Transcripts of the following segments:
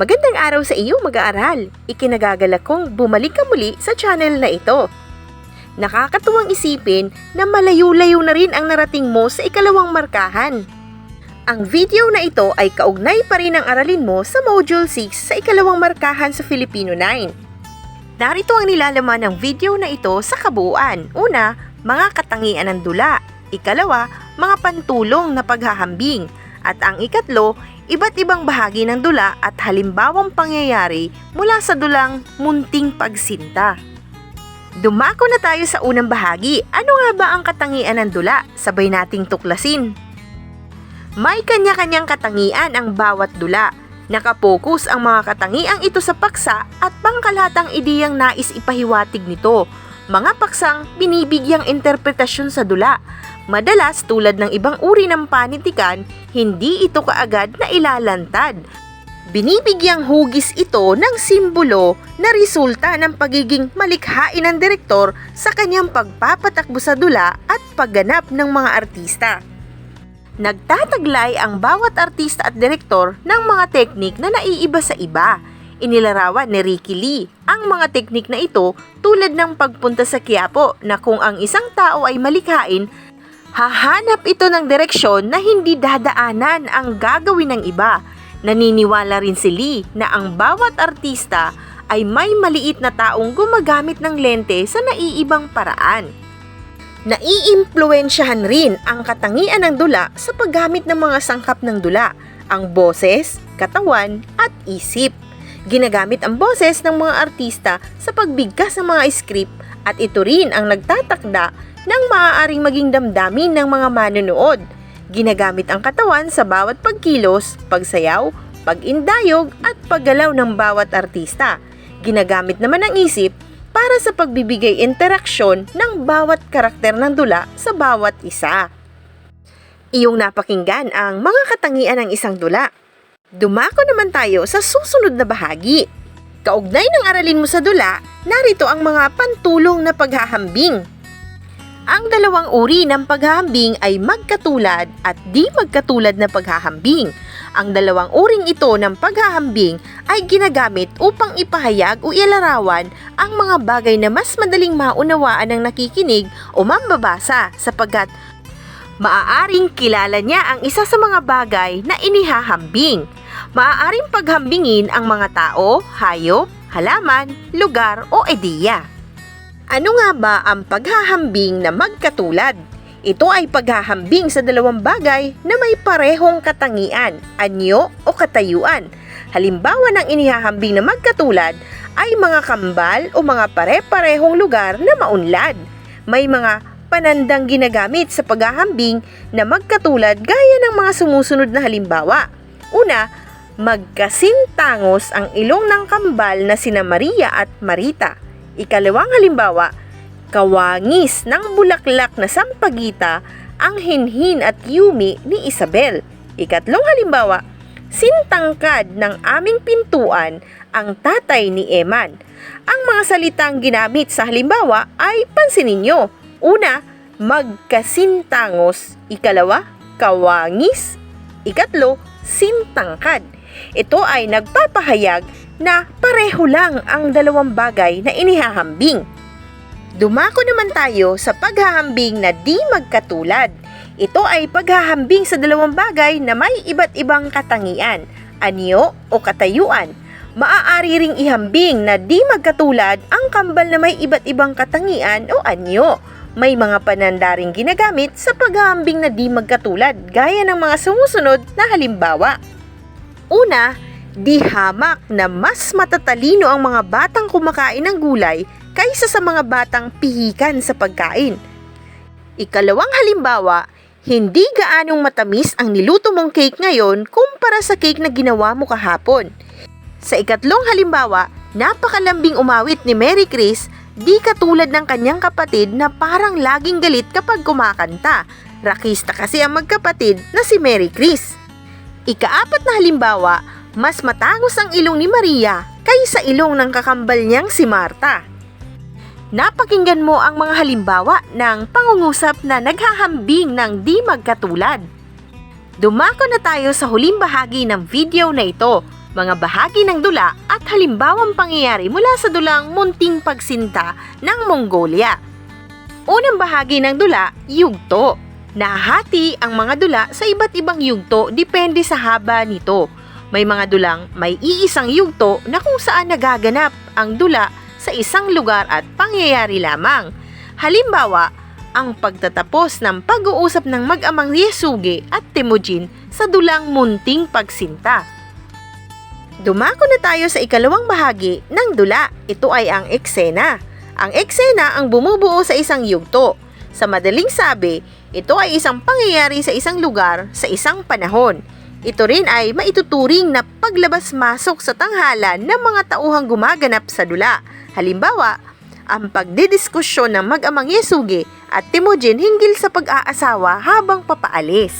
Magandang araw sa iyo mag-aaral. Ikinagagalak kong bumalik ka muli sa channel na ito. Nakakatuwang isipin na malayo-layo na rin ang narating mo sa ikalawang markahan. Ang video na ito ay kaugnay pa rin ang aralin mo sa Module 6 sa ikalawang markahan sa Filipino 9. Narito ang nilalaman ng video na ito sa kabuuan. Una, mga katangian ng dula. Ikalawa, mga pantulong na paghahambing. At ang ikatlo, iba't ibang bahagi ng dula at halimbawang pangyayari mula sa dulang munting pagsinta. Dumako na tayo sa unang bahagi. Ano nga ba ang katangian ng dula? Sabay nating tuklasin. May kanya-kanyang katangian ang bawat dula. Nakapokus ang mga katangiang ito sa paksa at pangkalatang ideyang nais ipahiwatig nito. Mga paksang binibigyang interpretasyon sa dula. Madalas tulad ng ibang uri ng panitikan, hindi ito kaagad na ilalantad. Binibigyang hugis ito ng simbolo na resulta ng pagiging malikhain ng direktor sa kanyang pagpapatakbo sa dula at pagganap ng mga artista. Nagtataglay ang bawat artista at direktor ng mga teknik na naiiba sa iba. Inilarawan ni Ricky Lee ang mga teknik na ito tulad ng pagpunta sa Quiapo na kung ang isang tao ay malikhain, hahanap ito ng direksyon na hindi dadaanan ang gagawin ng iba. Naniniwala rin si Lee na ang bawat artista ay may maliit na taong gumagamit ng lente sa naiibang paraan. Naiimpluensyahan rin ang katangian ng dula sa paggamit ng mga sangkap ng dula, ang boses, katawan, at isip. Ginagamit ang boses ng mga artista sa pagbigkas ng mga script at ito rin ang nagtatakda ng maaaring maging damdamin ng mga manonood. Ginagamit ang katawan sa bawat pagkilos, pagsayaw, pag-indayog at paggalaw ng bawat artista. Ginagamit naman ang isip para sa pagbibigay interaksyon ng bawat karakter ng dula sa bawat isa. Iyong napakinggan ang mga katangian ng isang dula. Dumako naman tayo sa susunod na bahagi. Kaugnay ng aralin mo sa dula, narito ang mga pantulong na paghahambing. Ang dalawang uri ng paghahambing ay magkatulad at di magkatulad na paghahambing. Ang dalawang uring ito ng paghahambing ay ginagamit upang ipahayag o ilarawan ang mga bagay na mas madaling maunawaan ng nakikinig o mambabasa sapagkat maaaring kilala niya ang isa sa mga bagay na inihahambing. Maaaring paghambingin ang mga tao, hayop, halaman, lugar o ideya. Ano nga ba ang paghahambing na magkatulad? Ito ay paghahambing sa dalawang bagay na may parehong katangian, anyo o katayuan. Halimbawa ng inihahambing na magkatulad ay mga kambal o mga pare-parehong lugar na maunlad. May mga panandang ginagamit sa paghahambing na magkatulad gaya ng mga sumusunod na halimbawa. Una, magkasintangos ang ilong ng kambal na sina Maria at Marita. Ikalawang halimbawa, kawangis ng bulaklak na sampagita ang hinhin at yumi ni Isabel. Ikatlong halimbawa, sintangkad ng aming pintuan ang tatay ni Eman. Ang mga salitang ginamit sa halimbawa ay pansinin nyo. Una, magkasintangos. Ikalawa, kawangis. Ikatlo, sintangkad. Ito ay nagpapahayag na pareho lang ang dalawang bagay na inihahambing. Dumako naman tayo sa paghahambing na di magkatulad. Ito ay paghahambing sa dalawang bagay na may iba't ibang katangian, anyo o katayuan. Maaari ring ihambing na di magkatulad ang kambal na may iba't ibang katangian o anyo. May mga panandaring ginagamit sa paghahambing na di magkatulad gaya ng mga sumusunod na halimbawa. Una, di hamak na mas matatalino ang mga batang kumakain ng gulay kaysa sa mga batang pihikan sa pagkain. Ikalawang halimbawa, hindi gaanong matamis ang niluto mong cake ngayon kumpara sa cake na ginawa mo kahapon. Sa ikatlong halimbawa, napakalambing umawit ni Mary Chris, di katulad ng kanyang kapatid na parang laging galit kapag kumakanta. Rakista kasi ang magkapatid na si Mary Chris. Ikaapat na halimbawa, mas matangos ang ilong ni Maria kaysa ilong ng kakambal niyang si Marta. Napakinggan mo ang mga halimbawa ng pangungusap na naghahambing ng di magkatulad. Dumako na tayo sa huling bahagi ng video na ito, mga bahagi ng dula at halimbawang pangyayari mula sa dulang munting pagsinta ng Mongolia. Unang bahagi ng dula, yugto. Nahati ang mga dula sa iba't ibang yugto depende sa haba nito. May mga dulang may iisang yugto na kung saan nagaganap ang dula sa isang lugar at pangyayari lamang. Halimbawa, ang pagtatapos ng pag-uusap ng mag-amang Yesuge at Temujin sa dulang munting pagsinta. Dumako na tayo sa ikalawang bahagi ng dula. Ito ay ang eksena. Ang eksena ang bumubuo sa isang yugto. Sa madaling sabi, ito ay isang pangyayari sa isang lugar sa isang panahon. Ito rin ay maituturing na paglabas-masok sa tanghalan ng mga tauhang gumaganap sa dula. Halimbawa, ang pagdidiskusyon ng mag-amang Yesuge at Timujin hinggil sa pag-aasawa habang papaalis.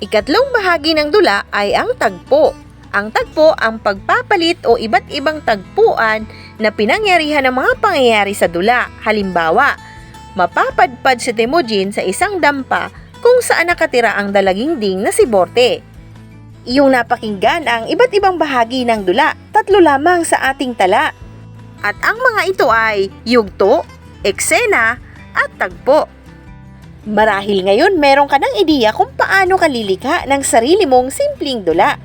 Ikatlong bahagi ng dula ay ang tagpo. Ang tagpo ang pagpapalit o iba't ibang tagpuan na pinangyarihan ng mga pangyayari sa dula. Halimbawa, mapapadpad si Temujin sa isang dampa kung saan nakatira ang dalaginding na si Borte. Iyong napakinggan ang iba't ibang bahagi ng dula, tatlo lamang sa ating tala. At ang mga ito ay yugto, eksena, at tagpo. Marahil ngayon meron ka ng ideya kung paano ka lilikha ng sarili mong simpleng dula.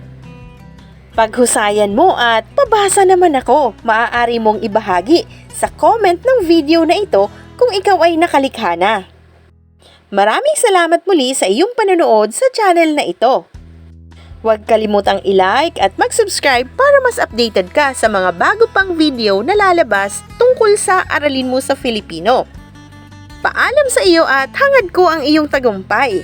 Paghusayan mo at pabasa naman ako, maaari mong ibahagi sa comment ng video na ito kung ikaw ay nakalikha na. Maraming salamat muli sa iyong panonood sa channel na ito. Huwag kalimutang i-like at mag-subscribe para mas updated ka sa mga bago pang video na lalabas tungkol sa aralin mo sa Filipino. Paalam sa iyo at hangad ko ang iyong tagumpay.